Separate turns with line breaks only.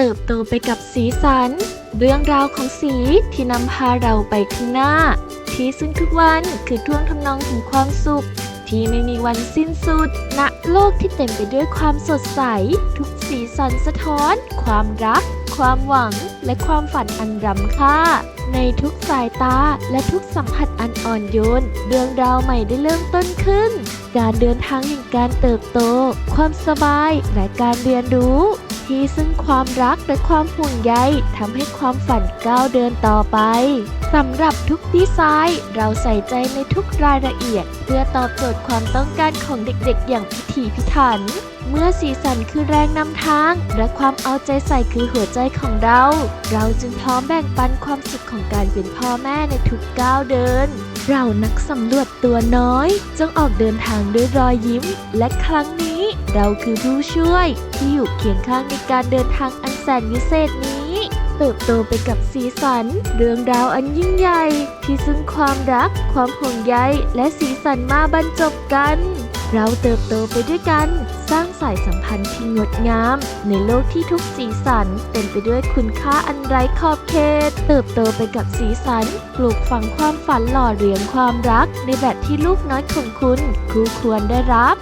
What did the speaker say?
เติบโตไปกับสีสัน เรื่องราวของสีที่นำพาเราไปข้างหน้า ที่ซึ่งทุกวันคือท่วงทำนองแห่งความสุข ที่ไม่มีวันสิ้นสุดณโลกที่เต็มไปด้วยความสดใส ทุกสีสันสะท้อน ความรัก ความหวัง และความฝันอันรำค่า ในทุกสายตาและทุกสัมผัสอันอ่อนโยน เรื่องราวใหม่ได้เริ่มต้นขึ้น การเดินทางแห่งการเติบโต ความสบายและการเรียนรู้ ที่ซึ่งความรักและความห่วงใยทำให้ความฝันก้าวเดินต่อไปสำหรับทุกดีไซน์เราใส่ใจในทุกรายละเอียด เพื่อตอบโจทย์ความต้องการของเด็กๆ อย่างพิถีพิถัน เมื่อสีสันคือแรงนำทาง และความเอาใจใส่คือหัวใจของเรา เราจึงพร้อมแบ่งปันความสุขของการเป็นพ่อแม่ในทุกก้าวเดิน เรานักสำรวจตัวน้อย จงออกเดินทางด้วยรอยยิ้ม และครั้งนี้เราคือผู้ช่วย ที่อยู่เคียงข้างในการเดินทางอันแสนวิเศษนี้ เติบโตไปกับสีสัน เรื่องราวอันยิ่งใหญ่ ที่ซึ่งความรัก ความห่วงใยและสีสันมาบรรจบกัน เราเติบโตไปด้วยกัน สร้างสายสัมพันธ์ที่งดงาม ในโลกที่ทุกสีสันเต็มไปด้วยคุณค่าอันไร้ขอบเขต เติบโตไปกับสีสัน ปลูกฝังความฝันหล่อเลี้ยงความรัก ในแบบที่ลูกน้อยของคุณคู่ควรได้รับ